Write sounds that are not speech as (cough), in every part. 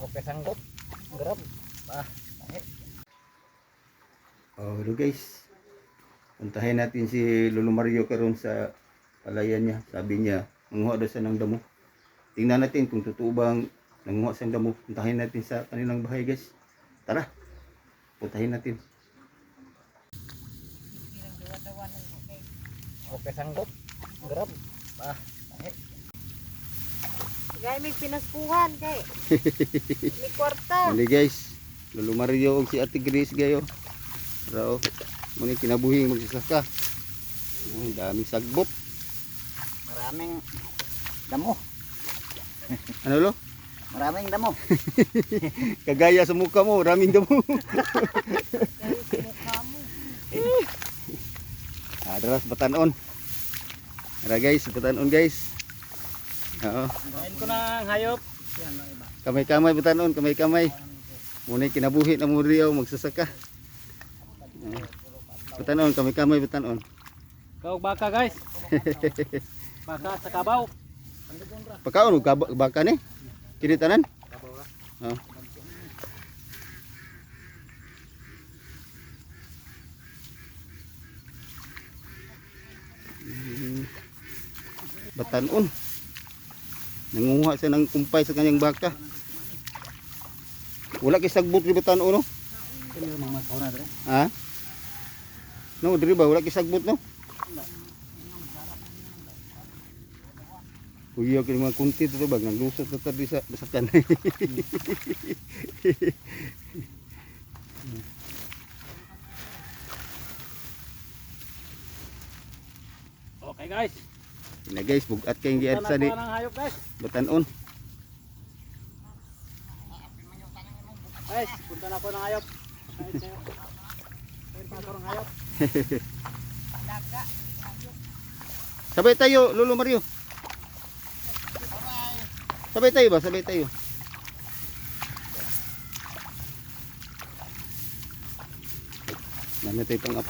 Okay sanggup. Grab. Ah. Oh, hello guys. Puntahin natin si Lolo Mario karon sa palayan niya. Sabi niya, manguha daw siya ng damo. Tingnan natin kung totoo bang nanguha siya ng damo. Puntahin natin sa kanilang bahay guys. Tara. Puntahin natin. Okay sanggup. Grab. Ah. Gay may pinaspuhan kay. (laughs) May kwarta. Mali guys. Lolo Mario og si Ate Grace gayo. Rao. Muni kinabuhing magsasaka. Ang daming sagbot. Maraming damo. (laughs) Ano lo? Maraming damo. (laughs) Kagaya sa mukha mo, raming damo. Gay sa mukha mo. Ah, batanon. Tara guys, batanon guys. Oo. Kain ko ng hayop. Kamay-kamay batanon, kamay-kamay. Muna kinabuhi na mo riyaw magsasaka. Batanon, kamay-kamay batanon. Kau baka guys. (laughs) Baka sa kabaw. Pagkaon ka baka ni? Kinitanan? Oo. Mm. Batanon. Nangunguha siya ng kumpay sa kanyang baka. Wala kay sagbot no? Kini mga kauna dre. Ha? No, diri ba wala kay sagbot no? Kuya kini mga kunti dito ba naglusot na tadi sa basakan. Okay guys. Na guys, bugat kay giad sa guys. batanon. Guys, punta na po ng hayop. (laughs) Sabay tayo, Lolo Mario. Sabay tayo ba? Sabay tayo. Nami tayo pang up.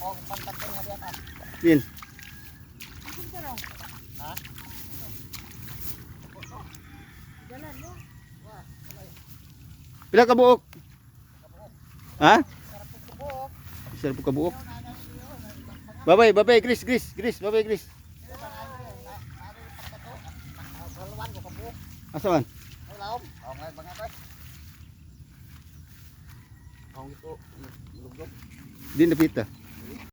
Oh, pantat ko nga diyan. Yan. Ha? Dalan mo. Pila ka buok? Ha? Sarap ka buok. Babay, babay, Chris, Chris, Chris, babay, Chris. Asa man? Wala om. Oh, ngay banga guys. Ang ito, lugdog. Di napita.